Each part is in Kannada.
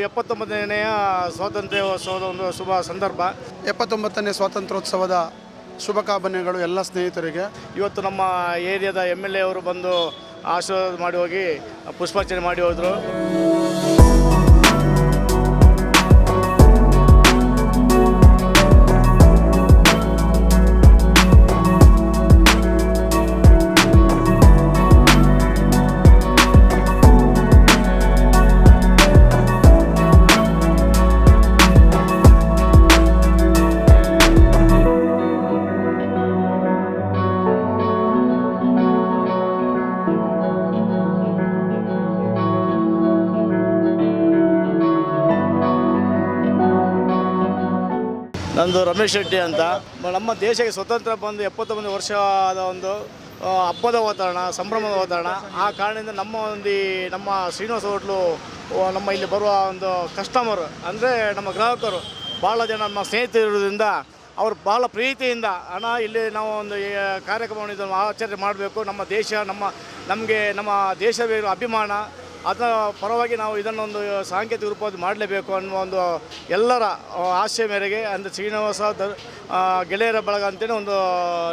ಎಪ್ಪತ್ತೊಂಬತ್ತನೆಯ ಸ್ವಾತಂತ್ರ್ಯೋತ್ಸವದ ಒಂದು ಶುಭ ಸಂದರ್ಭ. ಎಪ್ಪತ್ತೊಂಬತ್ತನೇ ಸ್ವಾತಂತ್ರ್ಯೋತ್ಸವದ ಶುಭಕಾಮನೆಗಳು ಎಲ್ಲ ಸ್ನೇಹಿತರಿಗೆ. ಇವತ್ತು ನಮ್ಮ ಏರಿಯಾದ ಎಂ ಎಲ್ ಎ ಅವರು ಬಂದು ಆಶೀರ್ವಾದ ಮಾಡಿ ಹೋಗಿ ಪುಷ್ಪಾರ್ಚನೆ ಮಾಡಿ ಹೋದರು. ನಂದು ರಮೇಶ್ ಶೆಟ್ಟಿ ಅಂತ. ನಮ್ಮ ದೇಶಕ್ಕೆ ಸ್ವತಂತ್ರ ಬಂದು ಎಪ್ಪತ್ತೊಂಬತ್ತು ಆದ ಒಂದು ಹಬ್ಬದ ವಾತಾವರಣ, ಸಂಭ್ರಮದ ವಾತಾವರಣ. ಆ ಕಾರಣದಿಂದ ನಮ್ಮ ಒಂದು ನಮ್ಮ ಶ್ರೀನಿವಾಸ ಹೋಟ್ಲು ನಮ್ಮ ಇಲ್ಲಿ ಬರುವ ಒಂದು ಕಸ್ಟಮರ್ ಅಂದರೆ ನಮ್ಮ ಗ್ರಾಹಕರು ಭಾಳ ಜನ ನಮ್ಮ ಸ್ನೇಹಿತರು ಇರೋದ್ರಿಂದ ಅವ್ರು ಭಾಳ ಪ್ರೀತಿಯಿಂದ ಹಣ ಇಲ್ಲಿ ನಾವು ಒಂದು ಕಾರ್ಯಕ್ರಮವನ್ನು ಇದನ್ನು ಆಚರಣೆ ಮಾಡಬೇಕು. ನಮ್ಮ ದೇಶ, ನಮ್ಮ, ನಮಗೆ, ನಮ್ಮ ದೇಶವೇ ಅಭಿಮಾನ ಅದರ ಪರವಾಗಿ ನಾವು ಇದನ್ನೊಂದು ಸಾಂಕೇತಿಕ ರೂಪವಾಗಿ ಮಾಡಲೇಬೇಕು ಅನ್ನುವ ಒಂದು ಎಲ್ಲರ ಆಶಯ ಮೇರೆಗೆ ಅಂದರೆ ಶ್ರೀನಿವಾಸ ಗೆಳೆಯರ ಬಳಗ ಅಂತೇಳಿ ಒಂದು,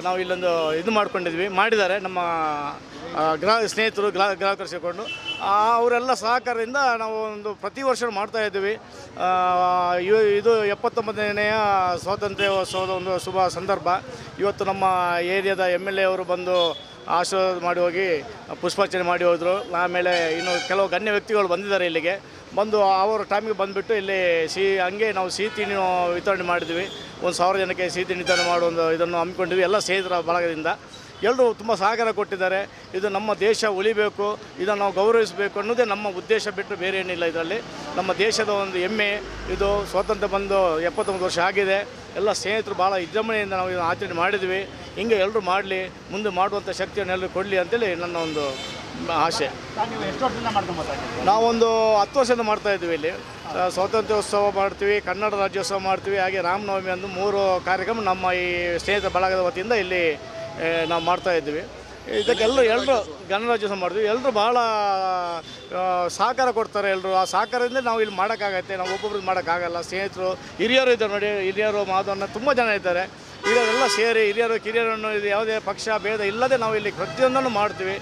ನಾವು ಇಲ್ಲೊಂದು ಇದು ಮಾಡ್ಕೊಂಡಿದ್ವಿ, ಮಾಡಿದ್ದಾರೆ ನಮ್ಮ ಗ್ರಾ, ಸ್ನೇಹಿತರು ಗ್ರಾ ಗ್ರಾಹಕರು ಸೇರಿಕೊಂಡು ಅವರೆಲ್ಲ ಸಹಕಾರದಿಂದ ನಾವು ಒಂದು ಪ್ರತಿ ವರ್ಷ ಮಾಡ್ತಾ ಇದ್ದೀವಿ. ಇದು ಎಪ್ಪತ್ತೊಂಬತ್ತನೆಯ ಸ್ವಾತಂತ್ರ್ಯೋತ್ಸವದ ಒಂದು ಶುಭ ಸಂದರ್ಭ. ಇವತ್ತು ನಮ್ಮ ಏರಿಯಾದ ಎಂ ಎಲ್ ಎ ಅವರು ಬಂದು ಆಶೀರ್ವಾದ ಮಾಡಿ ಹೋಗಿ, ಪುಷ್ಪಾರ್ಚನೆ ಮಾಡಿ ಹೋದರು. ಆಮೇಲೆ ಇನ್ನು ಕೆಲವು ಗಣ್ಯ ವ್ಯಕ್ತಿಗಳು ಬಂದಿದ್ದಾರೆ ಇಲ್ಲಿಗೆ. ಬಂದು ಅವರ ಟೈಮಿಗೆ ಬಂದುಬಿಟ್ಟು ಇಲ್ಲಿ ಸಿಹಿ ಹಂಗೆ ನಾವು ಸಿಹಿ ತಿಂಡಿ ವಿತರಣೆ ಮಾಡಿದ್ವಿ. ಒಂದು ಸಾವಿರ ಜನಕ್ಕೆ ಸಿಹಿ ತಿಂಡಿ ವಿತರಣೆ ಮಾಡೋ ಒಂದು ಇದನ್ನು ಹಮ್ಮಿಕೊಂಡಿದ್ವಿ, ಎಲ್ಲ ಸ್ನೇಹಿತರ ಬಳಗದಿಂದ. ಎಲ್ಲರೂ ತುಂಬ ಸಹಕಾರ ಕೊಟ್ಟಿದ್ದಾರೆ. ಇದು ನಮ್ಮ ದೇಶ ಉಳಿಬೇಕು, ಇದನ್ನು ನಾವು ಗೌರವಿಸಬೇಕು ಅನ್ನೋದೇ ನಮ್ಮ ಉದ್ದೇಶ ಬಿಟ್ಟು ಬೇರೆ ಏನಿಲ್ಲ ಇದರಲ್ಲಿ. ನಮ್ಮ ದೇಶದ ಒಂದು ಹೆಮ್ಮೆ, ಇದು ಸ್ವಾತಂತ್ರ್ಯ ಬಂದು ಎಪ್ಪತ್ತೊಂಬತ್ತು ವರ್ಷ ಆಗಿದೆ. ಎಲ್ಲ ಸ್ನೇಹಿತರು ಭಾಳ ವಿಜೃಂಭಣೆಯಿಂದ ನಾವು ಇದನ್ನು ಆಚರಣೆ ಮಾಡಿದ್ವಿ. ಹಿಂಗೆ ಎಲ್ಲರೂ ಮಾಡಲಿ ಮುಂದೆ ಮಾಡುವಂಥ ಶಕ್ತಿಯನ್ನು ಎಲ್ಲರೂ ಕೊಡಲಿ ಅಂತೇಳಿ ನನ್ನ ಒಂದು ಆಸೆ. ನಾವೊಂದು ಹತ್ತು ವರ್ಷದಿಂದ ಮಾಡ್ತಾ ಇದ್ದೀವಿ ಇಲ್ಲಿ. ಸ್ವಾತಂತ್ರ್ಯೋತ್ಸವ ಮಾಡ್ತೀವಿ ಕನ್ನಡ ರಾಜ್ಯೋತ್ಸವ ಮಾಡ್ತೀವಿ ಹಾಗೆ ರಾಮನವಮಿ ಅಂದು ಮೂರು ಕಾರ್ಯಕ್ರಮ ನಮ್ಮ ಈ ಸ್ನೇಹಿತರ ಬಳಗದ ವತಿಯಿಂದ ಇಲ್ಲಿ ನಾವು ಮಾಡ್ತಾ ಇದ್ದೀವಿ. ಇದಕ್ಕೆಲ್ಲರೂ ಎಲ್ಲರೂ ಗಣರಾಜ್ಯೋತ್ಸವ ಮಾಡ್ತೀವಿ. ಎಲ್ಲರೂ ಭಾಳ ಸಹಕಾರ ಕೊಡ್ತಾರೆ ಎಲ್ಲರೂ ಆ ಸಹಕಾರದಿಂದ ನಾವು ಇಲ್ಲಿ ಮಾಡೋಕ್ಕಾಗತ್ತೆ. ನಾವು ಒಬ್ಬೊಬ್ರಿಗೆ ಮಾಡೋಕ್ಕಾಗಲ್ಲ. ಸ್ನೇಹಿತರು ಹಿರಿಯರು ಇದ್ದಾರೆ ನೋಡಿ. ಹಿರಿಯರು ಮಾಧವನ್ನ ತುಂಬ ಜನ ಇದ್ದಾರೆ. ಹಿರಿಯರೆಲ್ಲ ಸೇರಿ, ಹಿರಿಯರು, ಕಿರಿಯರನ್ನು ಇದು ಯಾವುದೇ ಪಕ್ಷ, ಭೇದ ಇಲ್ಲದೆ ನಾವು ಇಲ್ಲಿ ಪ್ರತಿಯೊಂದನ್ನು ಮಾಡ್ತೀವಿ.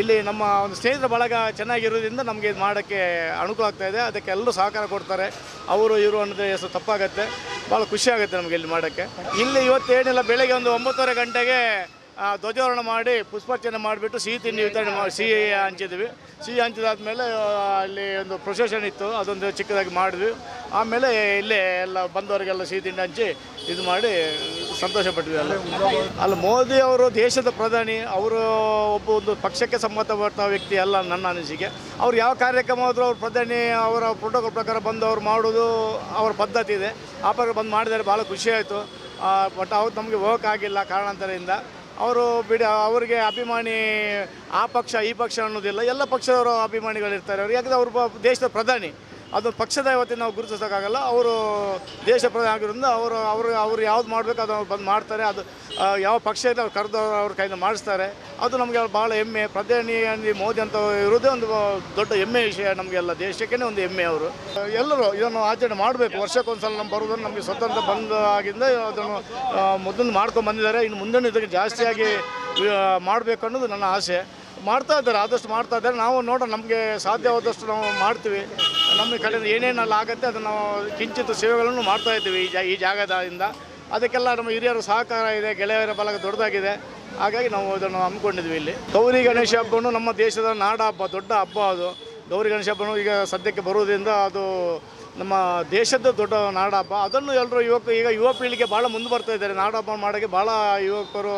ಇಲ್ಲಿ ನಮ್ಮ ಒಂದು ಸ್ನೇಹಿತರ ಬಳಗ ಚೆನ್ನಾಗಿರೋದ್ರಿಂದ ನಮಗೆ ಇದು ಮಾಡೋಕ್ಕೆ ಅನುಕೂಲ ಆಗ್ತಾ ಇದೆ. ಅದಕ್ಕೆ ಎಲ್ಲರೂ ಸಹಕಾರ ಕೊಡ್ತಾರೆ. ಅವರು, ಇವರು ಅನ್ನೋದು ಹೆಸರು ತಪ್ಪಾಗುತ್ತೆ. ಭಾಳ ಖುಷಿ ಆಗುತ್ತೆ ನಮಗೆ ಇಲ್ಲಿ ಮಾಡೋಕ್ಕೆ. ಇಲ್ಲಿ ಇವತ್ತು ಏನಿಲ್ಲ, ಬೆಳಗ್ಗೆ ಒಂದು ಒಂಬತ್ತುವರೆ ಗಂಟೆಗೆ ಧ್ವಜಾರೋಹಣ ಮಾಡಿ ಪುಷ್ಪಾರ್ಚನೆ ಮಾಡಿಬಿಟ್ಟು ಸಿಹಿ ತಿಂಡಿ ವಿತರಣೆ ಮಾಡಿ ಸಿಹಿ ಹಂಚಿದ್ವಿ. ಸಿಹಿ ಹಂಚಿದಾದ್ಮೇಲೆ ಅಲ್ಲಿ ಒಂದು ಪ್ರೊಸೆಷನ್ ಇತ್ತು. ಅದೊಂದು ಚಿಕ್ಕದಾಗಿ ಮಾಡಿದ್ವಿ. ಆಮೇಲೆ ಇಲ್ಲೇ ಎಲ್ಲ ಬಂದವರಿಗೆಲ್ಲ ಸಿಹಿ ತಿಂಡಿ ಹಂಚಿ ಇದು ಮಾಡಿ ಸಂತೋಷ ಪಟ್ಟಿದೆ ಅಲ್ಲ ಅಲ್ಲ, ಮೋದಿ ಅವರು ದೇಶದ ಪ್ರಧಾನಿ, ಅವರು ಒಬ್ಬ ಒಂದು ಪಕ್ಷಕ್ಕೆ ಸಂಬಂಧಪಟ್ಟ ವ್ಯಕ್ತಿ ಅಲ್ಲ ನನ್ನ ಅನಿಸಿಕೆ. ಅವ್ರು ಯಾವ ಕಾರ್ಯಕ್ರಮ ಆದರೂ ಅವ್ರ ಪ್ರಧಾನಿ ಅವರ ಪ್ರೋಟೋಕಾಲ್ ಪ್ರಕಾರ ಬಂದು ಅವ್ರು ಮಾಡೋದು ಅವರ ಪದ್ಧತಿ ಇದೆ. ಆ ಪ್ರಕಾರ ಬಂದು ಮಾಡಿದರೆ ಭಾಳ ಖುಷಿ ಆಯಿತು. ಬಟ್ ಅವ್ರು ನಮಗೆ ಹೋಗೋಕ್ಕಾಗಿಲ್ಲ ಕಾರಣಾಂತರದಿಂದ. ಅವರು ಬಿಡಿ, ಅವರಿಗೆ ಅಭಿಮಾನಿ ಆ ಪಕ್ಷ, ಈ ಪಕ್ಷ ಅನ್ನೋದಿಲ್ಲ. ಎಲ್ಲ ಪಕ್ಷದವರು ಅಭಿಮಾನಿಗಳಿರ್ತಾರೆ. ಅವ್ರು ಯಾಕಂದರೆ ಅವರು ದೇಶದ ಪ್ರಧಾನಿ. ಅದು ಪಕ್ಷದ ಇವತ್ತಿನ ನಾವು ಗುರುತಿಸೋಕ್ಕಾಗಲ್ಲ, ಅವರು ದೇಶ ಪ್ರಧಾನ ಆಗಿರೋದ್ರಿಂದ ಅವರು ಅವರು, ಅವ್ರು ಯಾವ್ದು ಮಾಡಬೇಕು ಅದು ಅವ್ರು ಬಂದು ಮಾಡ್ತಾರೆ, ಅದು ಯಾವ ಪಕ್ಷ ಇದೆ ಅವ್ರು ಕರೆದು ಅವ್ರ ಕೈಯಿಂದ ಮಾಡಿಸ್ತಾರೆ. ಅದು ನಮಗೆ ಭಾಳ ಹೆಮ್ಮೆ. ಪ್ರಧಾನಿ ಮೋದಿ ಅಂತ ಇರೋದೇ ಒಂದು ದೊಡ್ಡ ಹೆಮ್ಮೆ ವಿಷಯ ನಮಗೆಲ್ಲ ದೇಶಕ್ಕೇ ಒಂದು ಹೆಮ್ಮೆ ಅವರು. ಎಲ್ಲರೂ ಇದನ್ನು ಆಚರಣೆ ಮಾಡಬೇಕು. ವರ್ಷಕ್ಕೊಂದ್ಸಲ ನಮ್ಮ ಬರೋದನ್ನು ನಮಗೆ ಸ್ವತಂತ್ರ ಬಂದ ಆಗಿಂದ ಅದನ್ನು ಮೊದಲು ಮಾಡ್ಕೊಂಡು ಬಂದಿದ್ದಾರೆ. ಇನ್ನು ಮುಂದೆ ಇದಕ್ಕೆ ಜಾಸ್ತಿಯಾಗಿ ಮಾಡಬೇಕು ಅನ್ನೋದು ನನ್ನ ಆಸೆ. ಮಾಡ್ತಾ ಇದ್ದಾರೆ, ಆದಷ್ಟು ಮಾಡ್ತಾ ಇದ್ದಾರೆ. ನಾವು ನೋಡೋಣ, ನಮಗೆ ಸಾಧ್ಯವಾದಷ್ಟು ನಾವು ಮಾಡ್ತೀವಿ. ನಮ್ಮ ಕಡೆ ಏನೇನೆಲ್ಲ ಆಗುತ್ತೆ, ಅದನ್ನು ನಾವು ಕಿಂಚಿತ್ ಸೇವೆಗಳನ್ನು ಮಾಡ್ತಾ ಇದ್ದೀವಿ ಈ ಜಾ, ಈ ಜಾಗದಿಂದ. ಅದಕ್ಕೆಲ್ಲ ನಮ್ಮ ಹಿರಿಯರ ಸಹಕಾರ ಇದೆ, ಗೆಳೆಯರ ಬಲಗ ದೊಡ್ಡದಾಗಿದೆ. ಹಾಗಾಗಿ ನಾವು ಅದನ್ನು ಹಮ್ಮಿಕೊಂಡಿದ್ವಿ ಇಲ್ಲಿ. ಗೌರಿ ಗಣೇಶ ಹಬ್ಬನು ನಮ್ಮ ದೇಶದ ನಾಡ ಹಬ್ಬ, ದೊಡ್ಡ ಹಬ್ಬ ಅದು. ಗೌರಿ ಗಣೇಶ ಹಬ್ಬನು ಈಗ ಸದ್ಯಕ್ಕೆ ಬರುವುದರಿಂದ ಅದು ನಮ್ಮ ದೇಶದ ದೊಡ್ಡ ನಾಡ ಹಬ್ಬ ಅದನ್ನು ಎಲ್ಲರೂ ಯುವಕ, ಈಗ ಯುವ ಪೀಳಿಗೆ ಭಾಳ ಮುಂದೆ ಬರ್ತಾ ಇದ್ದಾರೆ. ನಾಡ ಹಬ್ಬ ಮಾಡೋಕ್ಕೆ ಭಾಳ ಯುವಕರು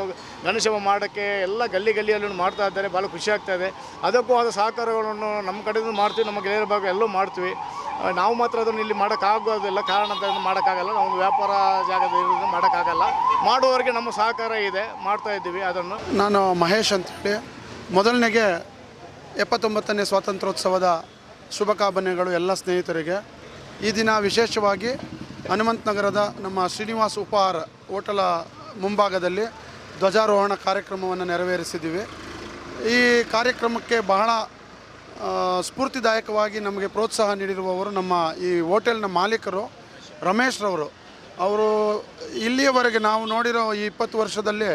ಗಣೇಶ ಮಾಡೋಕ್ಕೆ ಎಲ್ಲ ಗಲ್ಲಿ ಗಲ್ಲಿಯಲ್ಲೂ ಮಾಡ್ತಾ ಇದ್ದಾರೆ. ಭಾಳ ಖುಷಿ ಆಗ್ತಾ ಇದೆ. ಅದಕ್ಕೂ ಆದ ಸಹಕಾರಗಳನ್ನು ನಮ್ಮ ಕಡೆಯಿಂದ ಮಾಡ್ತೀವಿ. ನಮ್ಮ ಗೆಳೆಯರ ಭಾಗ ಎಲ್ಲೂ ಮಾಡ್ತೀವಿ. ನಾವು ಮಾತ್ರ ಅದನ್ನು ಇಲ್ಲಿ ಮಾಡೋಕ್ಕಾಗೋದಿಲ್ಲ. ಕಾರಣ ಅಂತ ಮಾಡೋಕ್ಕಾಗಲ್ಲ. ನಾವು ವ್ಯಾಪಾರ ಜಾಗದ ಇರೋದ್ರಿಂದ ಮಾಡೋಕ್ಕಾಗಲ್ಲ. ಮಾಡುವವರಿಗೆ ನಮ್ಮ ಸಹಕಾರ ಇದೆ. ಮಾಡ್ತಾ ಇದ್ದೀವಿ ಅದನ್ನು. ನಾನು ಮಹೇಶ್ ಅಂತೇಳಿ ಮೊದಲನೇಗೆ ಎಪ್ಪತ್ತೊಂಬತ್ತನೇ ಸ್ವಾತಂತ್ರ್ಯೋತ್ಸವದ ಶುಭಕಾಮನೆಗಳು ಎಲ್ಲ ಸ್ನೇಹಿತರಿಗೆ. ಈ ದಿನ ವಿಶೇಷವಾಗಿ ಹನುಮಂತ ನಗರದ ನಮ್ಮ ಶ್ರೀನಿವಾಸ್ ಉಪಹಾರ ಹೋಟೆಲ ಮುಂಭಾಗದಲ್ಲಿ ಧ್ವಜಾರೋಹಣ ಕಾರ್ಯಕ್ರಮವನ್ನು ನೆರವೇರಿಸಿದ್ದೀವಿ. ಈ ಕಾರ್ಯಕ್ರಮಕ್ಕೆ ಬಹಳ ಸ್ಫೂರ್ತಿದಾಯಕವಾಗಿ ನಮಗೆ ಪ್ರೋತ್ಸಾಹ ನೀಡಿರುವವರು ನಮ್ಮ ಈ ಹೋಟೆಲ್ನ ಮಾಲೀಕರು ರಮೇಶ್ ರವರು. ಅವರು ಇಲ್ಲಿಯವರೆಗೆ ನಾವು ನೋಡಿರೋ ಈ ಇಪ್ಪತ್ತು ವರ್ಷದಲ್ಲಿ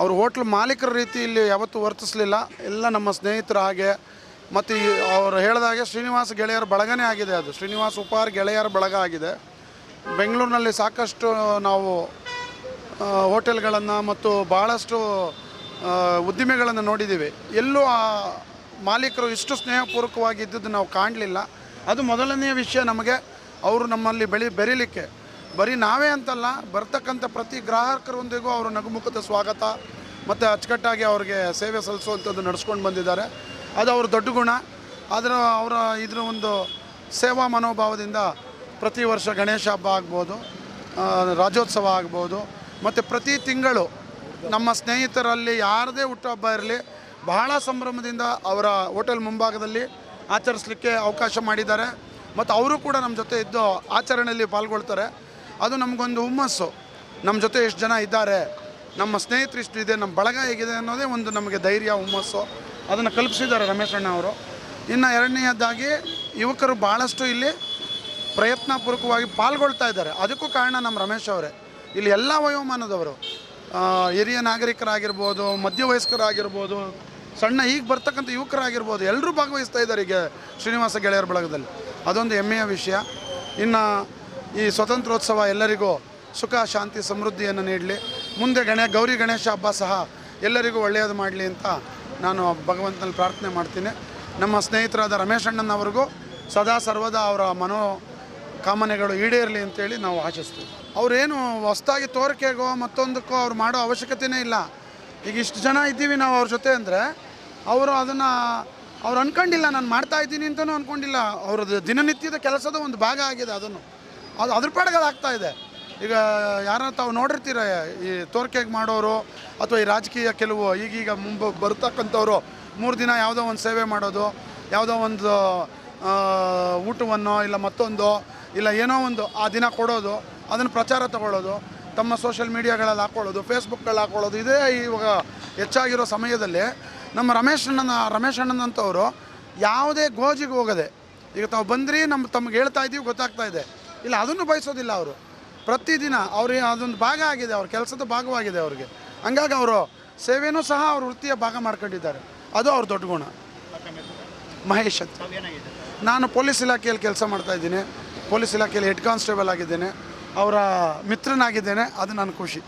ಅವರು ಹೋಟ್ಲ್ ಮಾಲೀಕರ ರೀತಿ ಇಲ್ಲಿ ಯಾವತ್ತೂ ವರ್ತಿಸಲಿಲ್ಲ. ಎಲ್ಲ ನಮ್ಮ ಸ್ನೇಹಿತರ ಹಾಗೆ ಮತ್ತು ಅವರು ಹೇಳಿದಾಗೆ ಶ್ರೀನಿವಾಸ ಗೆಳೆಯರ ಬಳಗನೇ ಆಗಿದೆ ಅದು. ಶ್ರೀನಿವಾಸ ಉಪಹಾರ ಗೆಳೆಯರ ಬಳಗ ಆಗಿದೆ. ಬೆಂಗಳೂರಿನಲ್ಲಿ ಸಾಕಷ್ಟು ನಾವು ಹೋಟೆಲ್ಗಳನ್ನು ಮತ್ತು ಭಾಳಷ್ಟು ಉದ್ದಿಮೆಗಳನ್ನು ನೋಡಿದ್ದೀವಿ. ಎಲ್ಲೂ ಆ ಮಾಲೀಕರು ಇಷ್ಟು ಸ್ನೇಹಪೂರ್ವಕವಾಗಿ ಇದ್ದದ್ದು ನಾವು ಕಾಣಲಿಲ್ಲ. ಅದು ಮೊದಲನೆಯ ವಿಷಯ ನಮಗೆ, ಅವರು ನಮ್ಮಲ್ಲಿ ಬೆಳಿ, ಬೆರೀಲಿಕ್ಕೆ. ಬರೀ ನಾವೇ ಅಂತಲ್ಲ, ಬರ್ತಕ್ಕಂಥ ಪ್ರತಿ ಗ್ರಾಹಕರೊಂದಿಗೂ ಅವರು ನಗುಮುಖದ ಸ್ವಾಗತ, ಮತ್ತು ಅಚ್ಚುಕಟ್ಟಾಗಿ ಅವ್ರಿಗೆ ಸೇವೆ ಸಲ್ಲಿಸುವಂಥದ್ದು ನಡೆಸ್ಕೊಂಡು ಬಂದಿದ್ದಾರೆ. ಅದು ಅವ್ರ ದೊಡ್ಡ ಗುಣ. ಅದರ ಅವರ ಇದರ ಒಂದು ಸೇವಾ ಮನೋಭಾವದಿಂದ ಪ್ರತಿ ವರ್ಷ ಗಣೇಶ ಹಬ್ಬ ಆಗ್ಬೋದು ರಾಜ್ಯೋತ್ಸವ ಆಗ್ಬೋದು, ಮತ್ತು ಪ್ರತಿ ತಿಂಗಳು ನಮ್ಮ ಸ್ನೇಹಿತರಲ್ಲಿ ಯಾರದೇ ಹುಟ್ಟುಹಬ್ಬ ಇರಲಿ, ಬಹಳ ಸಂಭ್ರಮದಿಂದ ಅವರ ಹೋಟೆಲ್ ಮುಂಭಾಗದಲ್ಲಿ ಆಚರಿಸಲಿಕ್ಕೆ ಅವಕಾಶ ಮಾಡಿದ್ದಾರೆ. ಮತ್ತು ಅವರು ಕೂಡ ನಮ್ಮ ಜೊತೆ ಇದ್ದು ಆಚರಣೆಯಲ್ಲಿ ಪಾಲ್ಗೊಳ್ತಾರೆ. ಅದು ನಮಗೊಂದು ಹುಮ್ಮಸ್ಸು. ನಮ್ಮ ಜೊತೆ ಎಷ್ಟು ಜನ ಇದ್ದಾರೆ. ನಮ್ಮ ಸ್ನೇಹಿತರು ಇಷ್ಟು ಇದೆ, ನಮ್ಮ ಬಳಗ ಹೇಗಿದೆ ಅನ್ನೋದೇ ಒಂದು ನಮಗೆ ಧೈರ್ಯ, ಹುಮ್ಮಸ್ಸು. ಅದನ್ನು ಕಲ್ಪಿಸಿದ್ದಾರೆ ರಮೇಶ್ ಅಣ್ಣ ಅವರು. ಇನ್ನು ಎರಡನೆಯದಾಗಿ ಯುವಕರು ಭಾಳಷ್ಟು ಇಲ್ಲಿ ಪ್ರಯತ್ನಪೂರ್ವಕವಾಗಿ ಪಾಲ್ಗೊಳ್ತಾ ಇದ್ದಾರೆ. ಅದಕ್ಕೂ ಕಾರಣ ನಮ್ಮ ರಮೇಶ್ ಅವರೇ. ಇಲ್ಲಿ ಎಲ್ಲ ವಯೋಮಾನದವರು ಹಿರಿಯ ನಾಗರಿಕರಾಗಿರ್ಬೋದು, ಮಧ್ಯವಯಸ್ಕರಾಗಿರ್ಬೋದು, ಸಣ್ಣ ಈಗ ಬರ್ತಕ್ಕಂಥ ಯುವಕರಾಗಿರ್ಬೋದು ಎಲ್ಲರೂ ಭಾಗವಹಿಸ್ತಾ ಇದ್ದಾರೆ ಈಗ ಶ್ರೀನಿವಾಸ ಗೆಳೆಯರ ಬಳಗದಲ್ಲಿ. ಅದೊಂದು ಹೆಮ್ಮೆಯ ವಿಷಯ. ಇನ್ನು ಈ ಸ್ವತಂತ್ರೋತ್ಸವ ಎಲ್ಲರಿಗೂ ಸುಖ, ಶಾಂತಿ, ಸಮೃದ್ಧಿಯನ್ನು ನೀಡಲಿ. ಮುಂದೆ ಗಣೇ, ಗೌರಿ ಗಣೇಶ ಹಬ್ಬ ಸಹ ಎಲ್ಲರಿಗೂ ಒಳ್ಳೆಯದು ಮಾಡಲಿ ಅಂತ ನಾನು ಭಗವಂತನಲ್ಲಿ ಪ್ರಾರ್ಥನೆ ಮಾಡ್ತೀನಿ. ನಮ್ಮ ಸ್ನೇಹಿತರಾದ ರಮೇಶ್ ಅಣ್ಣನವ್ರಿಗೂ ಸದಾ ಸರ್ವದಾ ಅವರ ಮನೋ ಕಾಮನೆಗಳು ಈಡೇರಲಿ ಅಂತೇಳಿ ನಾವು ಆಶಿಸ್ತೀವಿ. ಅವರೇನು ಹೊಸ್ದಾಗಿ ತೋರಿಕೆಗೋ ಮತ್ತೊಂದಕ್ಕೋ ಅವ್ರು ಮಾಡೋ ಅವಶ್ಯಕತೆಯೇ ಇಲ್ಲ. ಈಗ ಇಷ್ಟು ಜನ ಇದ್ದೀವಿ ನಾವು ಅವ್ರ ಜೊತೆ ಅಂದರೆ ಅವರು ಅದನ್ನು ಅವ್ರು ಅನ್ಕೊಂಡಿಲ್ಲ, ನಾನು ಮಾಡ್ತಾ ಇದ್ದೀನಿ ಅಂತಲೂ ಅಂದ್ಕೊಂಡಿಲ್ಲ ಅವ್ರದ್ದು ದಿನನಿತ್ಯದ ಕೆಲಸದ ಒಂದು ಭಾಗ ಆಗಿದೆ ಅದನ್ನು. ಅದು ಅದ್ರ ಪಾಡಿಗೆ ಅದು ಆಗ್ತಾ ಇದೆ. ಈಗ ಯಾರನ್ನ ತಾವು ನೋಡಿರ್ತೀರ, ಈ ತೋರ್ಕೆಗೆ ಮಾಡೋರು ಅಥವಾ ಈ ರಾಜಕೀಯ ಕೆಲವು ಈಗೀಗ ಮುಂಬ, ಬರ್ತಕ್ಕಂಥವ್ರು ಮೂರು ದಿನ ಯಾವುದೋ ಒಂದು ಸೇವೆ ಮಾಡೋದು, ಯಾವುದೋ ಒಂದು ಊಟವನ್ನು ಇಲ್ಲ ಮತ್ತೊಂದು, ಇಲ್ಲ ಏನೋ ಒಂದು ಆ ದಿನ ಕೊಡೋದು, ಅದನ್ನು ಪ್ರಚಾರ ತಗೊಳ್ಳೋದು, ತಮ್ಮ ಸೋಷಿಯಲ್ ಮೀಡಿಯಾಗಳಲ್ಲಿ ಹಾಕ್ಕೊಳ್ಳೋದು ಫೇಸ್ಬುಕ್ಗಳಲ್ಲಿ ಹಾಕ್ಕೊಳ್ಳೋದು ಇದೇ ಇವಾಗ ಹೆಚ್ಚಾಗಿರೋ ಸಮಯದಲ್ಲಿ ನಮ್ಮ ರಮೇಶ್ ಅಣ್ಣನ, ರಮೇಶ್ ಅಣ್ಣನಂಥವ್ರು ಯಾವುದೇ ಗೋಜಿಗೆ ಹೋಗದೆ, ಈಗ ತಾವು ಬಂದ್ರಿ ನಮ್ಮ ತಮ್ಗೆ ಹೇಳ್ತಾ ಇದ್ದೀವಿ ಗೊತ್ತಾಗ್ತಾ ಇದೆ, ಇಲ್ಲ ಅದನ್ನು ಬಯಸೋದಿಲ್ಲ ಅವರು. ಪ್ರತಿದಿನ ಅವ್ರಿಗೆ ಅದೊಂದು ಭಾಗ ಆಗಿದೆ, ಅವ್ರ ಕೆಲಸದ ಭಾಗವಾಗಿದೆ ಅವ್ರಿಗೆ. ಹಂಗಾಗಿ ಅವರು ಸೇವೆನೂ ಸಹ ಅವ್ರ ವೃತ್ತಿಯ ಭಾಗ ಮಾಡ್ಕೊಂಡಿದ್ದಾರೆ. ಅದು ಅವ್ರ ದೊಡ್ಡ ಗುಣ. ಮಹೇಶ್ ಅಂತ. ನಾನು ಪೊಲೀಸ್ ಇಲಾಖೆಯಲ್ಲಿ ಕೆಲಸ ಮಾಡ್ತಾ ಇದ್ದೀನಿ. ಪೊಲೀಸ್ ಇಲಾಖೆಯಲ್ಲಿ ಹೆಡ್ ಕಾನ್ಸ್ಟೇಬಲ್ ಆಗಿದ್ದೇನೆ. ಅವರ ಮಿತ್ರನಾಗಿದ್ದೇನೆ. ಅದು ನನ್ನ ಖುಷಿ.